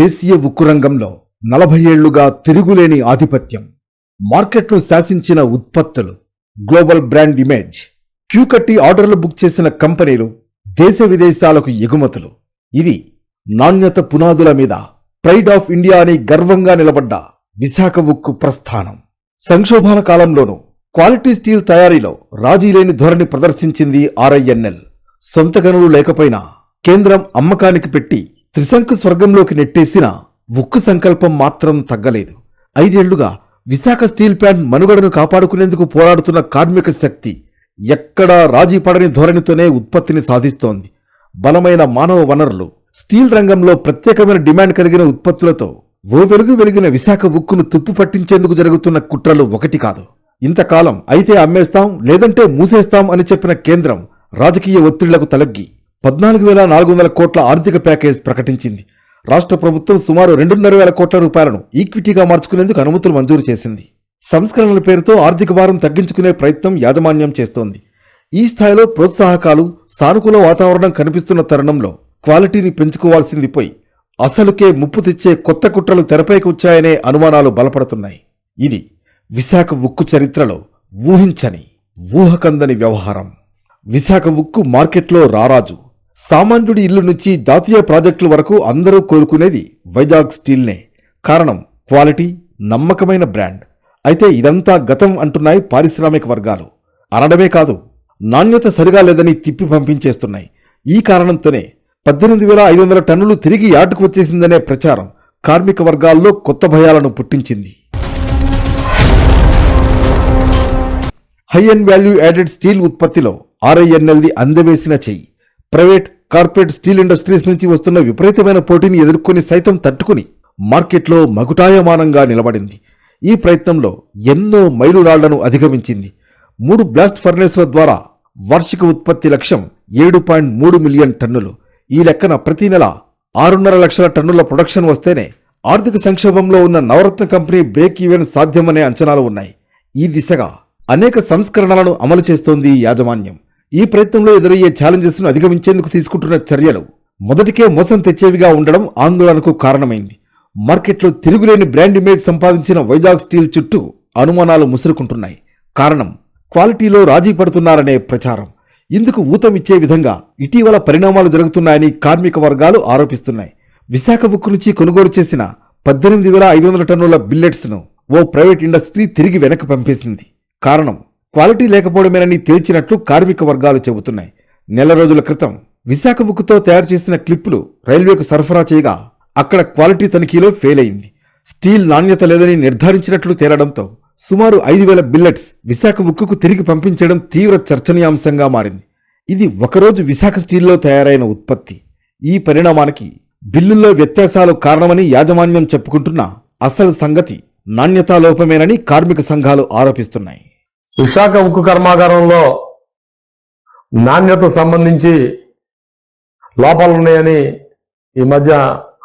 దేశీయ ఉక్కు రంగంలో నలభై ఏళ్ళుగా తిరుగులేని ఆధిపత్యం మార్కెట్ను శాసించిన ఉత్పత్తులు గ్లోబల్ బ్రాండ్ ఇమేజ్ క్యూ కట్టి ఆర్డర్లు బుక్ చేసిన కంపెనీలు దేశ విదేశాలకు ఎగుమతులు. ఇది నాణ్యత పునాదుల మీద ప్రైడ్ ఆఫ్ ఇండియా అని గర్వంగా నిలబడ్డ విశాఖ ఉక్కు ప్రస్థానం. సంక్షోభాల కాలంలోనూ క్వాలిటీ స్టీల్ తయారీలో రాజీలేని ధోరణి ప్రదర్శించింది ఆర్ఐఎన్ఎల్. సొంత గనులు లేకపోయినా కేంద్రం అమ్మకానికి పెట్టి త్రిశంకు స్వర్గంలోకి నెట్టేసిన ఉక్కు సంకల్పం మాత్రం తగ్గలేదు. ఐదేళ్ళుగా విశాఖ స్టీల్ ప్లాంట్ మనుగడను కాపాడుకునేందుకు పోరాడుతున్న కార్మిక శక్తి ఎక్కడా రాజీ పడని ధోరణితోనే ఉత్పత్తిని సాధిస్తోంది. బలమైన మానవ వనరులు స్టీల్ రంగంలో ప్రత్యేకమైన డిమాండ్ కలిగిన ఉత్పత్తులతో ఓ వెలుగు వెలిగిన విశాఖ ఉక్కును తుప్పు పట్టించేందుకు జరుగుతున్న కుట్రలు ఒకటి కాదు. ఇంతకాలం అయితే అమ్మేస్తాం లేదంటే మూసేస్తాం అని చెప్పిన కేంద్రం రాజకీయ ఒత్తిళ్ళకు తలగ్గి పద్నాలుగు వేల నాలుగు వందల కోట్ల ఆర్థిక ప్యాకేజ్ ప్రకటించింది. రాష్ట్ర ప్రభుత్వం సుమారు రెండున్నర వేల కోట్ల రూపాయలను ఈక్విటీగా మార్చుకునేందుకు అనుమతులు మంజూరు చేసింది. సంస్కరణల పేరుతో ఆర్థిక భారం తగ్గించుకునే ప్రయత్నం యాజమాన్యం చేస్తోంది. ఈ స్థాయిలో ప్రోత్సాహకాలు సానుకూల వాతావరణం కనిపిస్తున్న తరుణంలో క్వాలిటీని పెంచుకోవాల్సింది పోయి అసలుకే ముప్పు తెచ్చే కొత్త కుట్రలు తెరపైకి వచ్చాయనే అనుమానాలు బలపడుతున్నాయి. ఇది విశాఖ ఉక్కు చరిత్రలో ఊహించని ఊహకందని వ్యవహారం. విశాఖ ఉక్కు మార్కెట్లో రారాజు. సామాన్యుడి ఇల్లు నుంచి జాతీయ ప్రాజెక్టుల వరకు అందరూ కోరుకునేది వైజాగ్ స్టీల్నే. కారణం క్వాలిటీ నమ్మకమైన బ్రాండ్. అయితే ఇదంతా గతం అంటున్నాయి పారిశ్రామిక వర్గాలు. అనడమే కాదు నాణ్యత సరిగా లేదని తిప్పి పంపించేస్తున్నాయి. ఈ కారణంతోనే పద్దెనిమిది వేల ఐదు వందల టన్నులు తిరిగి యాటుకు వచ్చేసిందనే ప్రచారం కార్మిక వర్గాల్లో కొత్త భయాలను పుట్టించింది. High and value added steel ఉత్పత్తిలో ఆర్ఐఎన్ఎల్ది అందవేసిన చెయ్యి ప్రైవేట్ కార్పొరేట్ స్టీల్ ఇండస్ట్రీస్ నుంచి వస్తున్న విపరీతమైన పోటీని ఎదుర్కొని సైతం తట్టుకుని మార్కెట్లో మగుటాయమానంగా నిలబడింది. ఈ ప్రయత్నంలో ఎన్నో మైలురాళ్ళను అధిగమించింది. మూడు బ్లాస్ట్ ఫర్నేస్ల ద్వారా వార్షిక ఉత్పత్తి లక్ష్యం ఏడు పాయింట్ మూడు మిలియన్ టన్నులు. ఈ లెక్కన ప్రతి నెల ఆరున్నర లక్షల టన్నుల ప్రొడక్షన్ వస్తేనే ఆర్థిక సంక్షోభంలో ఉన్న నవరత్న కంపెనీ బ్రేక్ ఈవెన్ సాధ్యమనే అంచనాలు ఉన్నాయి. ఈ దిశగా అనేక సంస్కరణలను అమలు చేస్తోంది యాజమాన్యం. ఈ ప్రయత్నంలో ఎదురయ్యే ఛాలెంజెస్ను అధిగమించేందుకు తీసుకుంటున్న చర్యలు మొదటికే మోసం తెచ్చేవిగా ఉండడం ఆందోళనకు కారణమైంది. మార్కెట్లో తిరుగులేని బ్రాండ్ ఇమేజ్ సంపాదించిన వైజాగ్ స్టీల్ చుట్టూ అనుమానాలు ముసురుకుంటున్నాయి. కారణం క్వాలిటీలో రాజీ పడుతున్నారనే ప్రచారం. ఇందుకు ఊతమిచ్చే విధంగా ఇటీవల పరిణామాలు జరుగుతున్నాయని కార్మిక వర్గాలు ఆరోపిస్తున్నాయి. విశాఖ ఉక్కు నుంచి కొనుగోలు చేసిన పద్దెనిమిది వేల ఐదు వందల టన్నుల బిల్లెట్స్ను ఓ ప్రైవేట్ ఇండస్ట్రీ తిరిగి వెనక్కి పంపేసింది. కారణం క్వాలిటీ లేకపోవడమేనని తేల్చినట్లు కార్మిక వర్గాలు చెబుతున్నాయి. నెల రోజుల క్రితం విశాఖ ఉక్కుతో తయారు చేసిన క్లిప్పులు రైల్వేకు సరఫరా చేయగా అక్కడ క్వాలిటీ తనిఖీలో ఫెయిల్ అయింది స్టీల్ నాణ్యత లేదని నిర్ధారించినట్లు తేలడంతో సుమారు ఐదు వేల బిల్లెట్స్ విశాఖ ఉక్కుకు తిరిగి పంపించడం తీవ్ర చర్చనీయాంశంగా మారింది. ఇది ఒకరోజు విశాఖ స్టీల్లో తయారైన ఉత్పత్తి. ఈ పరిణామానికి బిల్లుల్లో వ్యత్యాసాలు కారణమని యాజమాన్యం చెప్పుకుంటున్న అసలు సంగతి నాణ్యతా లోపమేనని కార్మిక సంఘాలు ఆరోపిస్తున్నాయి. విశాఖ ఉక్కు కర్మాగారంలో నాణ్యత సంబంధించి లోపాలు ఉన్నాయని ఈ మధ్య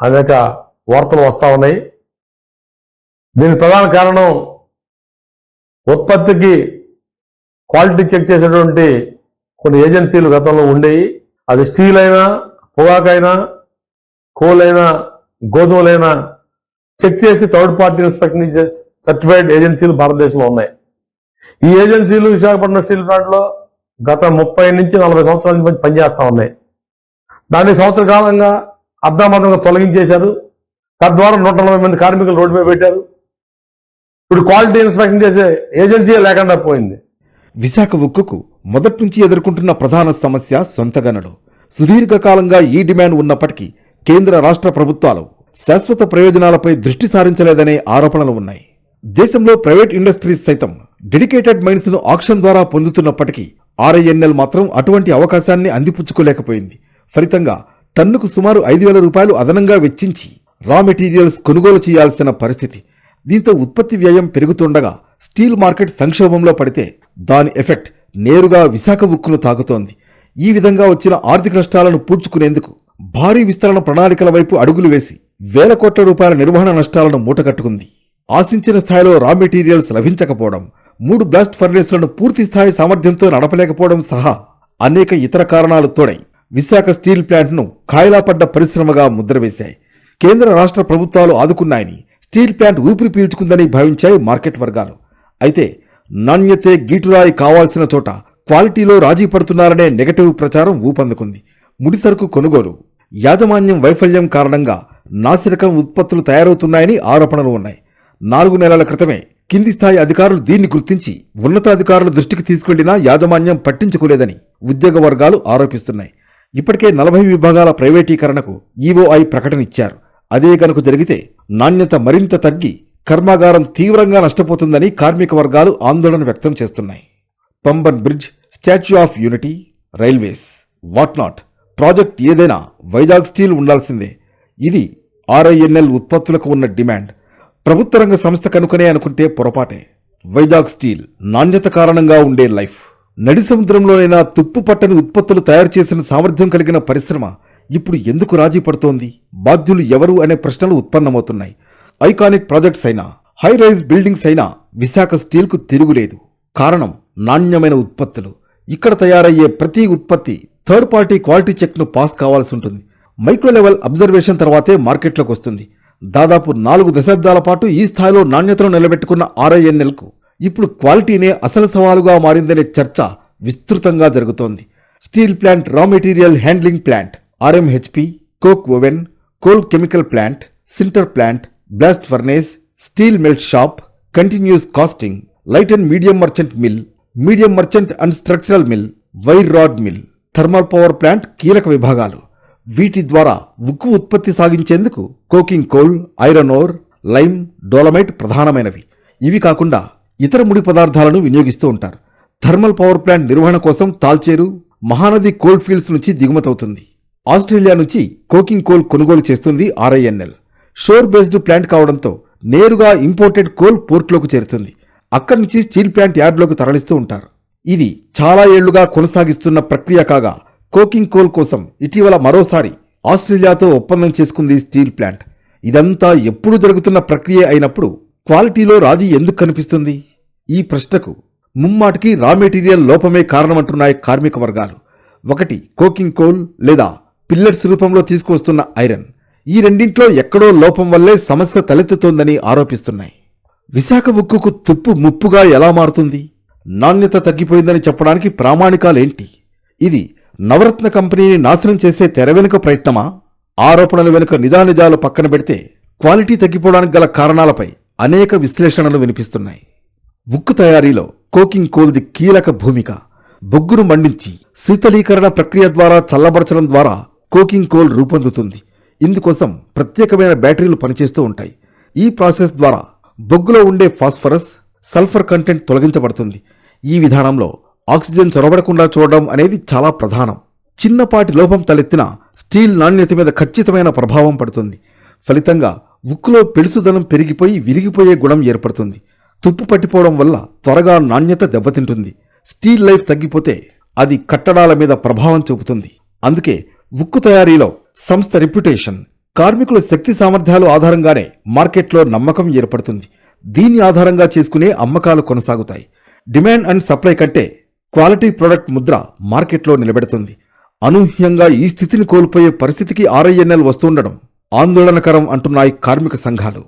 అనేక వార్తలు వస్తూ ఉన్నాయి. దీనికి ప్రధాన కారణం ఉత్పత్తికి క్వాలిటీ చెక్ చేసేటువంటి కొన్ని ఏజెన్సీలు గతంలో ఉండేవి. అది స్టీల్ అయినా పొగాకైనా కోల్ అయినా గోధుమలైనా చెక్ చేసి థర్డ్ పార్టీ ఇన్స్పెక్షన్ సర్టిఫైడ్ ఏజెన్సీలు భారతదేశంలో ఉన్నాయి. ఈ ఏజెన్సీలు విశాఖపట్నం స్టీల్ ప్లాంట్లో గత ముప్పై నుంచి నలభై సంవత్సరాల నుంచి పనిచేస్తూ ఉన్నాయి. దాన్ని సంవత్సర కాలంగా అర్ధామతంగా తొలగించేశారు. తద్వారా నూట నలభై మంది కార్మికులు రోడ్డు మీద పెట్టారు. ఇప్పుడు క్వాలిటీ ఇన్స్పెక్షన్ చేసే ఏజెన్సీ లేకుండా పోయింది. విశాఖ ఉక్కుకు మొదటి నుంచి ఎదుర్కొంటున్న ప్రధాన సమస్య సొంత సుదీర్ఘకాలంగా ఈ డిమాండ్ ఉన్నప్పటికీ కేంద్ర రాష్ట్ర ప్రభుత్వాలు శాశ్వత ప్రయోజనాలపై దృష్టి సారించలేదనే ఆరోపణలు ఉన్నాయి. దేశంలో ప్రైవేట్ ఇండస్ట్రీస్ సైతం డెడికేటెడ్ మైండ్స్ను ఆక్షన్ ద్వారా పొందుతున్నప్పటికీ ఆర్ఐఎన్ఎల్ మాత్రం అటువంటి అవకాశాన్ని అందిపుచ్చుకోలేకపోయింది. ఫలితంగా టన్నుకు సుమారు ఐదు వేల రూపాయలు అదనంగా వెచ్చించి రా మెటీరియల్స్ కొనుగోలు చేయాల్సిన పరిస్థితి. దీంతో ఉత్పత్తి వ్యయం పెరుగుతుండగా స్టీల్ మార్కెట్ సంక్షోభంలో పడితే దాని ఎఫెక్ట్ నేరుగా విశాఖ ఉక్కును తాకుతోంది. ఈ విధంగా వచ్చిన ఆర్థిక నష్టాలను పూడ్చుకునేందుకు భారీ విస్తరణ ప్రణాళికల వైపు అడుగులు వేసి వేల కోట్ల రూపాయల నిర్వహణ నష్టాలను మూటకట్టుకుంది ఆశించిన స్థాయిలో రా మెటీరియల్స్ లభించకపోవడం మూడు బ్లాస్ట్ ఫర్నేస్లను పూర్తి స్థాయి సామర్థ్యంతో నడపలేకపోవడం సహా అనేక ఇతర కారణాలు తోడై విశాఖ స్టీల్ ప్లాంట్ను ఖాయిలా పడ్డ పరిశ్రమగా ముద్రవేశాయి. కేంద్ర రాష్ట్ర ప్రభుత్వాలు ఆదుకున్నాయని స్టీల్ ప్లాంట్ ఊపిరి పీల్చుకుందని భావించాయి మార్కెట్ వర్గాలు. అయితే నాణ్యతే గీటురాయి కావాల్సిన చోట క్వాలిటీలో రాజీ పడుతున్నారనే నెగటివ్ ప్రచారం ఊపందుకుంది. ముడిసరుకు కొనుగోలు యాజమాన్యం వైఫల్యం కారణంగా నాసిరకం ఉత్పత్తులు తయారవుతున్నాయని ఆరోపణలు ఉన్నాయి. నాలుగు నెలల క్రితమే కింది స్థాయి అధికారులు దీన్ని గుర్తించి ఉన్నతాధికారుల దృష్టికి తీసుకెళ్ళినా యాజమాన్యం పట్టించుకోలేదని ఉద్యోగ వర్గాలు ఆరోపిస్తున్నాయి. ఇప్పటికే నలభై విభాగాల ప్రైవేటీకరణకు ఈఓఐ ప్రకటన ఇచ్చారు. అదే గనుక జరిగితే నాణ్యత మరింత తగ్గి కర్మాగారం తీవ్రంగా నష్టపోతుందని కార్మిక వర్గాలు ఆందోళన వ్యక్తం చేస్తున్నాయి. Pamban bridge statue of unity railways what not project ఏదైనా వైజాగ్ స్టీల్ ఉండాల్సిందే. ఇది ఆర్ఐఎన్ఎల్ ఉత్పత్తులకు ఉన్న డిమాండ్. ప్రభుత్వ రంగ సంస్థ కనుకనే అనుకుంటే పొరపాటే. వైజాగ్ స్టీల్ నాణ్యత కారణంగా ఉండే లైఫ్. నడి సముద్రంలోనైనా తుప్పు పట్టని ఉత్పత్తులు తయారు చేసిన సామర్థ్యం కలిగిన పరిశ్రమ ఇప్పుడు ఎందుకు రాజీ పడుతోంది? బాధ్యులు ఎవరు అనే ప్రశ్నలు ఉత్పన్నమవుతున్నాయి. ఐకానిక్ ప్రాజెక్ట్స్ అయినా హై రైజ్ బిల్డింగ్స్ అయినా విశాఖ స్టీల్కు తిరుగులేదు. కారణం నాణ్యమైన ఉత్పత్తులు. ఇక్కడ తయారయ్యే ప్రతి ఉత్పత్తి థర్డ్ పార్టీ క్వాలిటీ చెక్ను పాస్ కావాల్సి ఉంటుంది. మైక్రో లెవెల్ అబ్జర్వేషన్ తర్వాతే మార్కెట్లోకి వస్తుంది. దాదాపు నాలుగు దశాబ్దాల పాటు ఈ స్థాయిలో నాణ్యతను నిలబెట్టుకున్న ఆర్ఐఎన్ఎల్కు ఇప్పుడు క్వాలిటీనే అసలు సవాలుగా మారిందనే చర్చ విస్తృతంగా జరుగుతోంది. Steel plant raw material handling plant RMHP coke oven coal chemical plant sinter plant blast furnace steel melt shop continuous casting light and medium merchant mill medium merchant and structural mill wire rod mill thermal power plant కీలక విభాగాలు. వీటి ద్వారా ఉక్కు ఉత్పత్తి సాగించేందుకు coking coal iron ore lime dolomite ప్రధానమైనవి. ఇవి కాకుండా ఇతర ముడి పదార్థాలను వినియోగిస్తూ ఉంటారు. థర్మల్ పవర్ ప్లాంట్ నిర్వహణ కోసం తాల్చేరు మహానది కోల్ ఫీల్డ్స్ నుంచి దిగుమతవుతుంది. ఆస్ట్రేలియా నుంచి కోకింగ్ కోల్ కొనుగోలు చేస్తుంది ఆర్ఐఎన్ఎల్. షోర్ బేస్డ్ ప్లాంట్ కావడంతో నేరుగా ఇంపోర్టెడ్ కోల్ పోర్ట్లోకి చేరుతుంది. అక్కడి నుంచి స్టీల్ ప్లాంట్ యార్డ్లోకి తరలిస్తూ ఉంటారు. ఇది చాలా ఏళ్ళుగా కొనసాగిస్తున్న ప్రక్రియ కాగా కోకింగ్ కోల్ కోసం ఇటీవల మరోసారి ఆస్ట్రేలియాతో ఒప్పందం చేసుకుంది స్టీల్ ప్లాంట్. ఇదంతా ఎప్పుడు జరుగుతున్న ప్రక్రియ అయినప్పుడు క్వాలిటీలో రాజీ ఎందుకు కనిపిస్తుంది? ఈ ప్రశ్నకు ముమ్మాటికి రా మెటీరియల్ లోపమే కారణమంటున్నాయి కార్మిక వర్గాలు. ఒకటి కోకింగ్ కోల్ లేదా పిల్లర్స్ రూపంలో తీసుకువస్తున్న ఐరన్. ఈ రెండింట్లో ఎక్కడో లోపం వల్లే సమస్య తలెత్తుతోందని ఆరోపిస్తున్నాయి. విశాఖ ఉక్కుకు తుప్పు ముప్పుగా ఎలా మారుతుంది? నాణ్యత తగ్గిపోయిందని చెప్పడానికి ప్రామాణికాలేంటి? ఇది నవరత్న కంపెనీని నాశనం చేసే తెర వెనుక ప్రయత్నమా? ఆరోపణల వెనుక నిజానిజాలు పక్కన పెడితే క్వాలిటీ తగ్గిపోవడానికి గల కారణాలపై అనేక విశ్లేషణలు వినిపిస్తున్నాయి. ఉక్కు తయారీలో కోకింగ్ కోల్ది కీలక భూమిక. బొగ్గును మండించి శీతలీకరణ ప్రక్రియ ద్వారా చల్లబరచడం ద్వారా కోకింగ్ కోల్ రూపొందుతుంది. ఇందుకోసం ప్రత్యేకమైన బ్యాటరీలు పనిచేస్తూ ఉంటాయి. ఈ ప్రాసెస్ ద్వారా బొగ్గులో ఉండే ఫాస్ఫరస్ సల్ఫర్ కంటెంట్ తొలగించబడుతుంది. ఈ విధానంలో ఆక్సిజన్ చొరబడకుండా చూడడం అనేది చాలా ప్రధానం. చిన్నపాటి లోపం తలెత్తిన స్టీల్ నాణ్యత మీద ఖచ్చితమైన ప్రభావం పడుతుంది. ఫలితంగా ఉక్కులో పెలుసుదనం పెరిగిపోయి విరిగిపోయే గుణం ఏర్పడుతుంది. తుప్పు పట్టిపోవడం వల్ల త్వరగా నాణ్యత దెబ్బతింటుంది. స్టీల్ లైఫ్ తగ్గిపోతే అది కట్టడాల మీద ప్రభావం చూపుతుంది. అందుకే ఉక్కు తయారీలో సంస్థ రిప్యుటేషన్ కార్మికుల శక్తి సామర్థ్యాలు ఆధారంగానే మార్కెట్లో నమ్మకం ఏర్పడుతుంది. దీని ఆధారంగా చేసుకునే అమ్మకాలు కొనసాగుతాయి. డిమాండ్ అండ్ సప్లై కంటే క్వాలిటీ ప్రొడక్ట్ ముద్ర మార్కెట్లో నిలబెడుతుంది. అనూహ్యంగా ఈ స్థితిని కోల్పోయే పరిస్థితికి ఆర్ఐఎన్ఎల్ వస్తుండడం ఆందోళనకరం అంటున్నాయి కార్మిక సంఘాలు.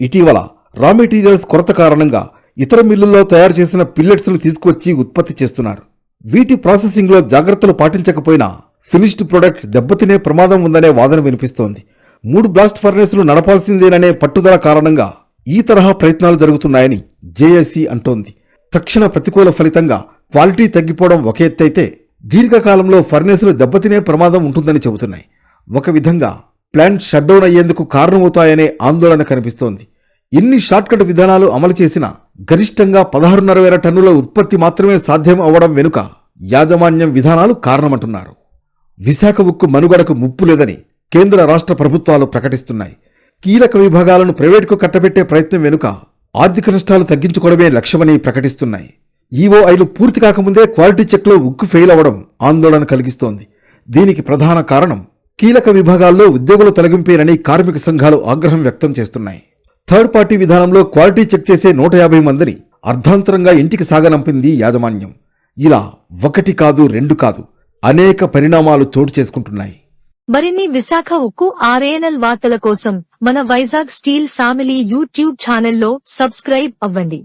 ఇటీవల రా మెటీరియల్స్ కొరత కారణంగా ఇతర మిల్లుల్లో తయారు చేసిన పిల్లెట్స్ను తీసుకువచ్చి ఉత్పత్తి చేస్తున్నారు. వీటి ప్రాసెసింగ్లో జాగ్రత్తలు పాటించకపోయినా ఫినిష్డ్ ప్రొడక్ట్ దెబ్బతినే ప్రమాదం ఉందనే వాదన వినిపిస్తోంది. మూడు బ్లాస్ట్ ఫర్నేసులు నడపాల్సిందేననే పట్టుదల కారణంగా ఈ తరహా ప్రయత్నాలు జరుగుతున్నాయని జేఏసీ అంటోంది. తక్షణ ప్రతికూల ఫలితంగా క్వాలిటీ తగ్గిపోవడం ఒక ఎత్తైతే దీర్ఘకాలంలో ఫర్నేసులు దెబ్బతినే ప్రమాదం ఉంటుందని చెబుతున్నాయి. ఒక విధంగా ప్లాంట్ షట్డౌన్ అయ్యేందుకు కారణమవుతాయనే ఆందోళన కనిపిస్తోంది. ఎన్ని షార్ట్కట్ విధానాలు అమలు చేసినా గరిష్టంగా పదహారున్నర వేల టన్నుల ఉత్పత్తి మాత్రమే సాధ్యం అవ్వడం వెనుక యాజమాన్యం విధానాలు కారణమంటున్నారు. విశాఖ ఉక్కు మనుగడకు ముప్పు లేదని కేంద్ర రాష్ట్ర ప్రభుత్వాలు ప్రకటిస్తున్నాయి. కీలక విభాగాలను ప్రైవేటుకు కట్టబెట్టే ప్రయత్నం వెనుక ఆర్థిక నష్టాలు తగ్గించుకోవడమే లక్ష్యమని ప్రకటిస్తున్నాయి. ఈఓఐలు పూర్తి కాకముందే క్వాలిటీ చెక్లో ఉక్కు ఫెయిల్ అవ్వడం ఆందోళన కలిగిస్తోంది. దీనికి ప్రధాన కారణం కీలక విభాగాల్లో ఉద్యోగులు తొలగింపేనని కార్మిక సంఘాలు ఆగ్రహం వ్యక్తం చేస్తున్నాయి. థర్డ్ పార్టీ విధానంలో క్వాలిటీ చెక్ చేసే నూట యాభై మందిని అర్ధాంతరంగా ఇంటికి సాగనంపింది యాజమాన్యం. ఇలా ఒకటి కాదు రెండు కాదు అనేక పరిణామాలు చోటు చేసుకుంటున్నాయి. మరిన్ని విశాఖ ఉక్కు ఆర్ఏఎన్ఎల్ వార్తల కోసం మన వైజాగ్ స్టీల్ ఫ్యామిలీ యూట్యూబ్ ఛానల్లో సబ్స్క్రైబ్ అవ్వండి.